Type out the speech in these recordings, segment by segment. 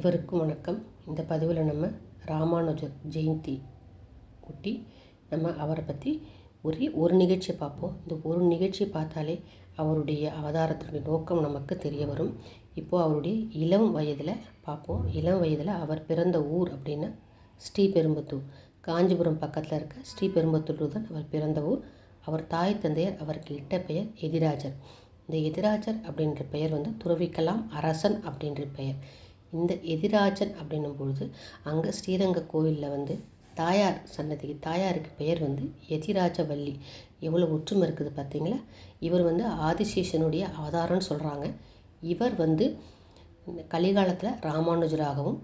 அனைவருக்கும் வணக்கம். இந்த பதிவில் நம்ம ராமானுஜர் ஜெயந்தி ஒட்டி நம்ம அவரை பற்றி ஒரே ஒரு நிகழ்ச்சியை பார்ப்போம். இந்த ஒரு நிகழ்ச்சியை பார்த்தாலே அவருடைய அவதாரத்தினுடைய நோக்கம் நமக்கு தெரிய வரும். இப்போது அவருடைய இளம் வயதில் பார்ப்போம். இளம் வயதில் அவர் பிறந்த ஊர் அப்படின்னா ஸ்ரீபெரும்புத்தூர். காஞ்சிபுரம் பக்கத்தில் இருக்க ஸ்ரீபெரும்புத்தூர் தான் அவர் பிறந்த ஊர். அவர் தாய் தந்தையர் அவருக்கு இட்ட பெயர் எதிராஜர். இந்த எதிராஜர் அப்படின்ற பெயர் வந்து துறவிக்கலாம் அரசன் அப்படின்ற பெயர். இந்த எதிராஜன் அப்படின்னும் பொழுது அங்கே ஸ்ரீரங்க கோவிலில் வந்து தாயார் சன்னதிக்கு தாயாருக்கு பெயர் வந்து எதிராஜவல்லி. எவ்வளோ ஒற்றுமை இருக்குது பார்த்தீங்களா இவர் வந்து ஆதிசேஷனுடைய அவதாரம்னு சொல்கிறாங்க இவர் வந்து கலிகாலத்தில் ராமானுஜராகவும்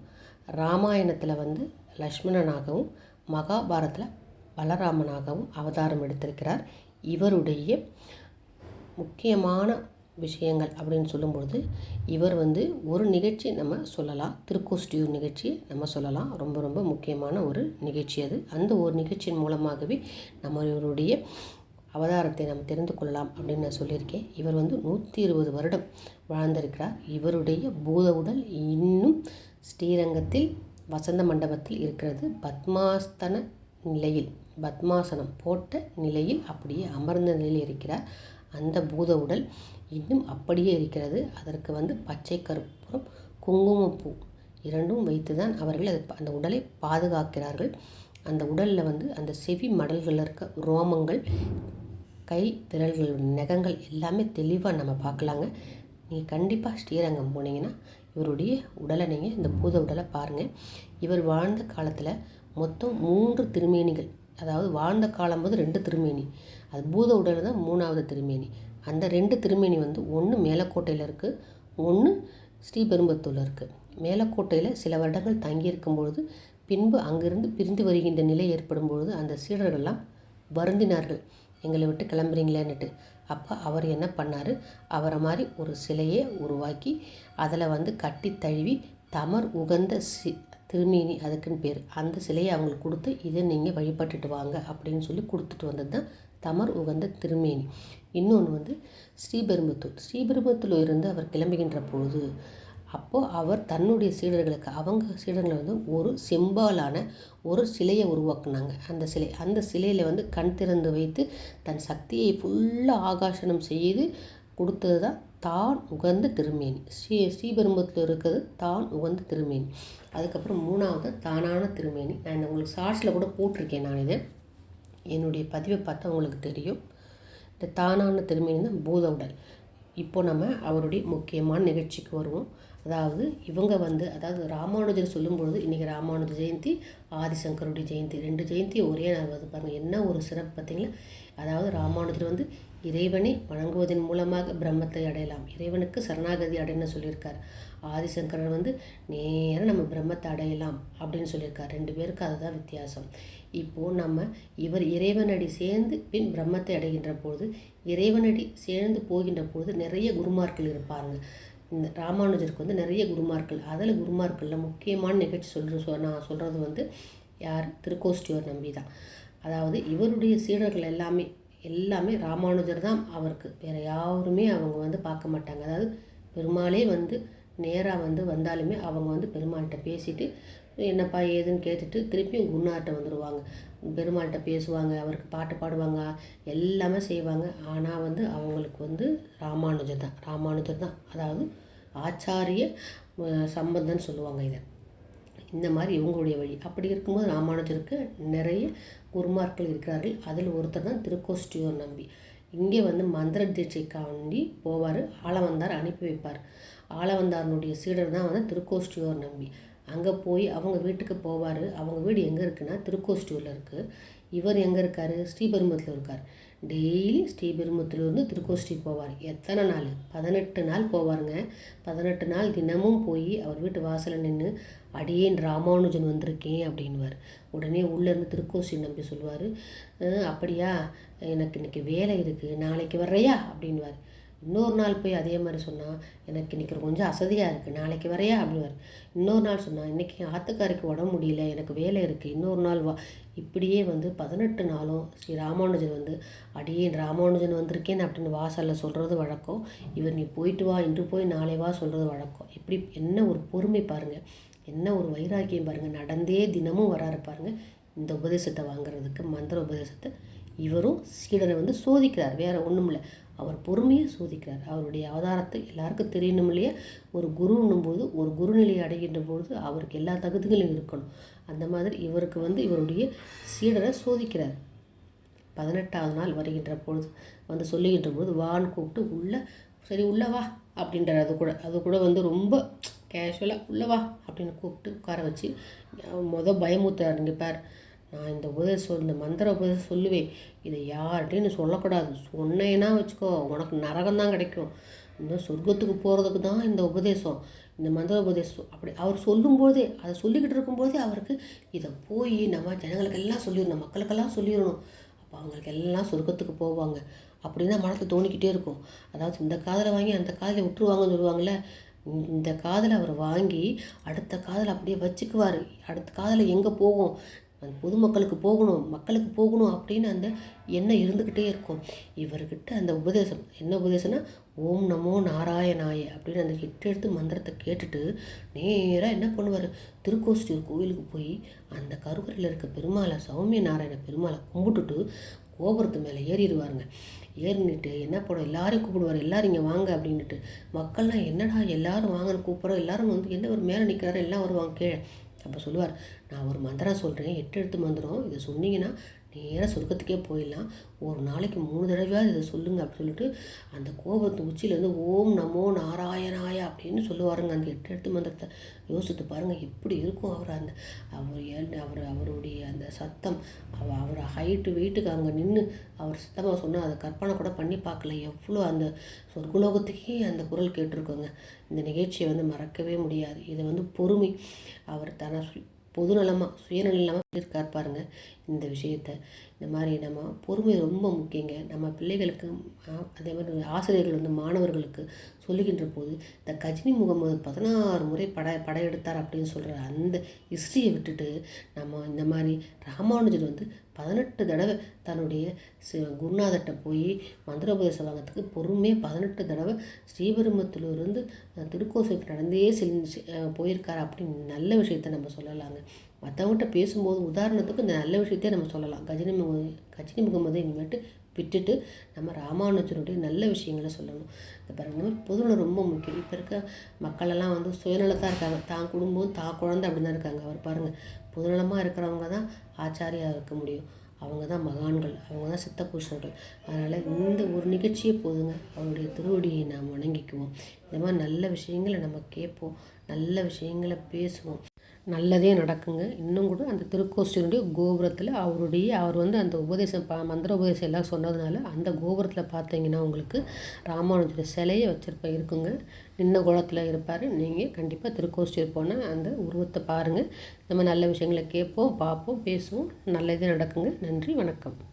ராமாயணத்தில் வந்து லக்ஷ்மணனாகவும் மகாபாரத்தில் பலராமனாகவும் அவதாரம் எடுத்திருக்கிறார். இவருடைய முக்கியமான விஷயங்கள் அப்படின்னு சொல்லும்பொழுது இவர் வந்து ஒரு நிகழ்ச்சி நம்ம சொல்லலாம். திருக்கோஷ்டியூர் நிகழ்ச்சி நம்ம சொல்லலாம். ரொம்ப ரொம்ப முக்கியமான ஒரு நிகழ்ச்சி அது. அந்த ஒரு நிகழ்ச்சியின் மூலமாகவே நம்ம இவருடைய அவதாரத்தை நம்ம தெரிந்து கொள்ளலாம் அப்படின்னு நான் சொல்லியிருக்கேன். இவர் வந்து நூற்றி இருபது வருடம் வாழ்ந்திருக்கிறார். இவருடைய பூத உடல் இன்னும் ஸ்ரீரங்கத்தில் வசந்த மண்டபத்தில் இருக்கிறது. பத்மாஸ்தன நிலையில் பத்மாசனம் போட்ட நிலையில் அப்படியே அமர்ந்த நிலையில் இருக்கிறார். அந்த பூத உடல் இன்னும் அப்படியே இருக்கிறது. அதற்கு வந்து பச்சை கற்பூரம் குங்குமப்பூ இரண்டும் வைத்து தான் அவர்கள் அது அந்த உடலை பாதுகாக்கிறார்கள். அந்த உடலில் வந்து அந்த செவி மடல்களில் இருக்க ரோமங்கள் கை விரல்கள் நகங்கள் எல்லாமே தெளிவாக நம்ம பார்க்கலாங்க. நீங்கள் கண்டிப்பாக ஸ்ரீரங்கம் போனீங்கன்னா இவருடைய உடலை நீங்கள் இந்த பூத உடலை பாருங்கள் இவர் வாழ்ந்த காலத்தில் மொத்தம் மூன்று திருமேனிகள். அதாவது வாழ்ந்த காலம் போது ரெண்டு திருமேனி. அது பூத உடல் தான் மூணாவது திருமேனி. அந்த ரெண்டு திருமேனி வந்து ஒன்று மேலக்கோட்டையில் இருக்குது ஒன்று ஸ்ரீபெரும்பத்தூரில் இருக்குது மேலக்கோட்டையில் சில வருடங்கள் தங்கியிருக்கும் பொழுது பின்பு அங்கிருந்து பிரிந்து வருகின்ற நிலை ஏற்படும் பொழுது அந்த சீடர்கள்லாம் வருந்தினார்கள். எங்களை விட்டு கிளம்புறீங்களேன்னுட்டு. அப்போ அவர் என்ன பண்ணார்? அவரை மாதிரி ஒரு சிலையை உருவாக்கி அதில் வந்து கட்டி தழுவி தமர் உகந்த சி திருமேனி அதுக்குன்னு பேர். அந்த சிலையை அவங்களுக்கு கொடுத்து இதை நீங்கள் வழிபட்டுட்டு வாங்க அப்படின்னு சொல்லி கொடுத்துட்டு வந்தது தான் தமர் உகந்த திருமேனி. இன்னொன்று வந்து ஸ்ரீபெரும்புத்தூர். ஸ்ரீபெருமத்தூர் இருந்து அவர் கிளம்புகின்ற பொழுது அப்போது அவர் தன்னுடைய சீடர்களுக்கு அவங்க சீடர்களை வந்து ஒரு செம்பாலான ஒரு சிலையை உருவாக்குனாங்க. அந்த சிலை அந்த சிலையில் வந்து கண் திறந்து வைத்து தன் சக்தியை ஃபுல்லாக ஆகாஷனம் செய்து கொடுத்தது தான் தான் உகந்த திருமேனி. ஸ்ரீ ஸ்ரீபெரும்புத்தில் இருக்கிறது தான் உகந்த திருமேனி. அதுக்கப்புறம் மூணாவது தானான திருமேனி. நான் இந்த உங்களுக்கு ஷார்ட்ஸில் கூட போட்டிருக்கேன் நான் இதை என்னுடைய பதிவை பார்த்தா உங்களுக்கு தெரியும். இந்த தானான திருமேனி தான் பூத உடல். இப்போ நம்ம அவருடைய முக்கியமான நிகழ்ச்சிக்கு வருவோம். அதாவது இவங்க வந்து அதாவது ராமானுஜர் சொல்லும்பொழுது இன்றைக்கி ராமானுஜ ஜெயந்தி ஆதிசங்கருடைய ஜெயந்தி. ரெண்டு ஜெயந்தி ஒரே நாள் வந்து பாருங்கள் என்ன ஒரு சிறப்பு பார்த்திங்களா? அதாவது ராமானுஜர் வந்து இறைவனை வணங்குவதன் மூலமாக பிரம்மத்தை அடையலாம். இறைவனுக்கு சரணாகதி அடையணும்னு சொல்லியிருக்கார். ஆதிசங்கரர் வந்து நேராக நம்ம பிரம்மத்தை அடையலாம் அப்படின்னு சொல்லியிருக்கார். ரெண்டு பேருக்கு அதுதான் வித்தியாசம். இப்போது நம்ம இவர் இறைவனடி சேர்ந்து பின் பிரம்மத்தை அடைகின்ற பொழுது இறைவனடி சேர்ந்து போகின்ற பொழுது நிறைய குருமார்கள் இருப்பாங்க. இந்த ராமானுஜருக்கு வந்து நிறைய குருமார்கள். அதில் குருமார்களில் முக்கியமான நிகழ்ச்சி சொல்கிற சொ நான் சொல்கிறது வந்து யார்? திருக்கோஷ்டியோர் நம்பி தான். அதாவது இவருடைய சீடர்கள் எல்லாமே எல்லாமே ராமானுஜர் தான் அவருக்கு. வேறு யாருமே அவங்க வந்து பார்க்க மாட்டாங்க. அதாவது பெருமாளே வந்து நேராக வந்து வந்தாலுமே அவங்க வந்து பெருமாள்கிட்ட பேசிட்டு என்னப்பா ஏதுன்னு கேட்டுட்டு திருப்பியும் குருநார்கிட்ட வந்துடுவாங்க பெருமாள்கிட்ட பேசுவாங்க அவருக்கு பாட்டு பாடுவாங்க எல்லாமே செய்வாங்க. ஆனால் வந்து அவங்களுக்கு வந்து ராமானுஜர் தான் ராமானுஜர் தான். அதாவது ஆச்சாரிய சம்பந்தன்னு சொல்லுவாங்க இதை. இந்த மாதிரி இவங்களுடைய வழி. அப்படி இருக்கும்போது ராமானுஜருக்கு நிறைய குருமார்கள் இருக்கிறார்கள். அதில் ஒருத்தர் தான் திருக்கோஷ்டியோர் நம்பி. இங்கே வந்து மந்திர தீட்சைக்காண்டி போவார். ஆளவந்தார் அனுப்பி வைப்பார். ஆளவந்தாரனுடைய சீடர் தான் வந்து திருக்கோஷ்டியோர் நம்பி. அங்கே போய் அவங்க வீட்டுக்கு போவார். அவங்க வீடு எங்கே இருக்குன்னா திருக்கோஷ்டியூரில் இருக்குது இவர் எங்கே இருக்கார்? ஸ்ரீபெரும்பத்தில் இருக்கார். டெய்லி ஸ்ரீபெரும்புத்திலிருந்து திருக்கோஷ்டி போவார். எத்தனை நாள்? பதினெட்டு நாள் போவாருங்க. பதினெட்டு நாள் தினமும் போய் அவர் வீட்டு வாசலில் நின்று அடியேன் ராமானுஜன் வந்திருக்கேன் அப்படின்வார் உடனே உள்ளேருந்து திருக்கோஷ்டி நம்பி சொல்லுவார். அப்படியா? எனக்கு இன்றைக்கி வேலை இருக்குது நாளைக்கு வர்றையா? அப்படின்வார் இன்னொரு நாள் போய் அதே மாதிரி சொன்னால் எனக்கு இன்றைக்கி கொஞ்சம் அசதியாக இருக்குது நாளைக்கு வரையா? அப்படிவார் இன்னொரு நாள் சொன்னால் இன்றைக்கி ஆத்துக்காருக்கு உடம்பு முடியல எனக்கு வேலை இருக்குது இன்னொரு நாள் வா. இப்படியே வந்து பதினெட்டு நாளும் ஸ்ரீ ராமானுஜன் வந்து அடியே ராமானுஜன் வந்திருக்கேன் அப்படின்னு வாசலில் சொல்கிறது வழக்கம். இவர் நீ போயிட்டு வா இன்று போய் நாளை வா சொல்கிறது வழக்கம். இப்படி என்ன ஒரு பொறுமை பாருங்கள் என்ன ஒரு வைராக்கியம் பாருங்கள் நடந்தே தினமும் வராரு பாருங்கள் இந்த உபதேசத்தை வாங்குறதுக்கு மந்திர உபதேசத்தை இவரும் சீடனை வந்து சோதிக்கிறார் வேறு ஒன்றும் இல்லை அவர் பொறுமையை சோதிக்கிறார். அவருடைய அவதாரத்தை எல்லாருக்கும் தெரியணும் இல்லையா? ஒரு குருன்னும் போது ஒரு குருநிலையை அடைகின்ற பொழுது அவருக்கு எல்லா தகுதிகளும் இருக்கணும். அந்த மாதிரி இவருக்கு வந்து இவருடைய சீடரை சோதிக்கிறார். பதினெட்டாவது நாள் வருகின்ற பொழுது வந்து சொல்லுகின்ற பொழுது வான்னு கூப்பிட்டு உள்ளே சரி உள்ளே வா அப்படின்றார். அது கூட அது கூட வந்து ரொம்ப கேஷுவலாக உள்ளே வா அப்படின்னு கூப்பிட்டு உட்கார வச்சு மொதல் பயமுத்துறாருங்க இங்கே பார் நான் இந்த உபதேசம் இந்த மந்திர உபதேசம் சொல்லுவேன். இதை யார்கிட்டையும் சொல்லக்கூடாது. சொன்னேன்னா வச்சுக்கோ உனக்கு நரகம் தான் கிடைக்கும். இந்த சொர்க்கத்துக்கு போகிறதுக்கு தான் இந்த உபதேசம். இந்த மந்திர உபதேசம். அப்படி அவர் சொல்லும்போதே அதை சொல்லிக்கிட்டு இருக்கும்போதே அவருக்கு இதை போய் நம்ம ஜனங்களுக்கெல்லாம் சொல்லிடணும். மக்களுக்கெல்லாம் சொல்லிடணும். அப்போ அவங்களுக்கு எல்லாம் சொர்க்கத்துக்கு போவாங்க. அப்படின்னு தான் மனத்தை தோணிக்கிட்டே இருக்கும். அதாவது இந்த காதில் வாங்கி அந்த காதில் விட்டுருவாங்கன்னு சொல்லுவாங்கள்ல இந்த காதில் அவர் வாங்கி அடுத்த காதில் அப்படியே வச்சுக்குவார். அடுத்த காதில் எங்கே போகும்? அந்த பொதுமக்களுக்கு போகணும் மக்களுக்கு போகணும் அப்படின்னு அந்த எண்ணம் இருந்துக்கிட்டே இருக்கும். இவர்கிட்ட அந்த உபதேசம் என்ன உபதேசம்னா ஓம் நமோ நாராயணாய அப்படின்னு அந்த ஹிட்டெடுத்து எடுத்து மந்திரத்தை கேட்டுட்டு நேராக என்ன பண்ணுவார்? திருக்கோஷ்டியூர் கோயிலுக்கு போய் அந்த கருவறையில் இருக்க பெருமாளை சௌமிய நாராயண பெருமாளை கும்பிட்டுட்டு கோபுரத்து மேலே ஏறிடுவாருங்க. ஏறினிட்டு என்ன பண்ணுவோம் எல்லாரையும் கூப்பிடுவார் எல்லாரும் இங்கே வாங்க அப்படின்ட்டு மக்கள்லாம் என்னடா எல்லாரும் வாங்கன்னு கூப்பிட்றோம்? எல்லாரும் வந்து என்ன ஒரு மேலே நிற்கிறாரு எல்லாம் வருவாங்க கீழே. அப்போ சொல்லுவார் நான் ஒரு மந்திரம் சொல்கிறேன் எட்டு எழுத்து மந்திரம் இதை சொன்னீங்கன்னா நேராக சொர்க்கத்துக்கே போயிடலாம். ஒரு நாளைக்கு மூணு தடவையாவது இதை சொல்லுங்கள் அப்படின்னு சொல்லிட்டு அந்த கோபத்து உச்சியிலேருந்து ஓம் நமோ நாராயணாய அப்படின்னு சொல்லுவாருங்க. அந்த எட்டு எடுத்து மந்திரத்தை யோசித்து பாருங்கள் எப்படி இருக்கும் அவர் அந்த அவர் அவர் அவருடைய அந்த சத்தம். அவ அவர் ஹைட்டு வெயிட்டுக்கு அங்கே நின்று அவர் சத்தமாக சொன்னால் அதை கற்பனை கூட பண்ணி பார்க்கல. எவ்வளோ அந்த சொர்க்குலோகத்துக்கே அந்த குரல் கேட்டிருக்கோங்க. இந்த நிகழ்ச்சியை வந்து மறக்கவே முடியாது. இதை வந்து பொறுமை. அவர் தன பொதுநலமாக சுயநலமாக சொல்லியிருக்கார் பாருங்க. இந்த விஷயத்த இந்த மாதிரி நம்ம பொறுமை ரொம்ப முக்கியங்க. நம்ம பிள்ளைகளுக்கு அதே மாதிரி ஆசிரியர்கள் வந்து மாணவர்களுக்கு சொல்லுகின்ற போது இந்த கஜினி முகமது பதினாறு முறை பட படையெடுத்தார் அப்படின்னு சொல்கிற அந்த ஹிஸ்ட்ரியை விட்டுட்டு நம்ம இந்த மாதிரி ராமானுஜர் வந்து பதினெட்டு தடவை தன்னுடைய குருநாதர்கிட்ட போய் மந்திரோபதேசம் வாங்கிறதுக்கு பொறுமையாக பதினெட்டு தடவை ஸ்ரீபெருமத்திலிருந்து திருக்கோசைக்கு நடந்தே செல் போயிருக்கார் அப்படின்னு நல்ல விஷயத்த நம்ம சொல்லலாங்க. மற்றவங்ககிட்ட பேசும்போது உதாரணத்துக்கு இந்த நல்ல விஷயத்தையே நம்ம சொல்லலாம். கஜினி முக கஜினி முகமது இனிமேட்டு விட்டுட்டு நம்ம ராமானுஜனுடைய நல்ல விஷயங்களை சொல்லணும். இந்த பாருங்க பொதுநலம் ரொம்ப முக்கியம். இப்போ இருக்க மக்களெல்லாம் வந்து சுயநலத்தான் இருக்காங்க. தான் குடும்பம் தான் குழந்தை அப்படின்னு தான் இருக்காங்க. அவர் பாருங்கள் பொதுநலமாக இருக்கிறவங்க தான் ஆச்சாரியாக இருக்க முடியும். அவங்க தான் மகான்கள் அவங்க தான் சித்த புருஷர்கள். அதனால் இந்த ஒரு நிகழ்ச்சியே போதுங்க. அவருடைய திருவடியை நாம் வணங்கிக்குவோம். இந்த மாதிரி நல்ல விஷயங்களை நம்ம கேட்போம். நல்ல விஷயங்களை பேசுவோம். நல்லதே நடக்குங்க. இன்னும் கூட அந்த திருக்கோஷ்டியினுடைய கோபுரத்தில் அவருடைய அவர் வந்து அந்த உபதேசம் பா மந்திர உபதேசம் எல்லாம் சொன்னதுனால அந்த கோபுரத்தில் பார்த்தீங்கன்னா உங்களுக்கு ராமானுஜர் சிலையை வச்சுருப்ப இருக்குங்க. நின்ன குளத்தில் இருப்பார். நீங்கள் கண்டிப்பாக திருக்கோஷ்டியூர் போனால் அந்த உருவத்தை பாருங்கள் இந்த மாதிரி நல்ல விஷயங்களை கேட்போம் பார்ப்போம் பேசுவோம். நல்லதே நடக்குங்க. நன்றி வணக்கம்.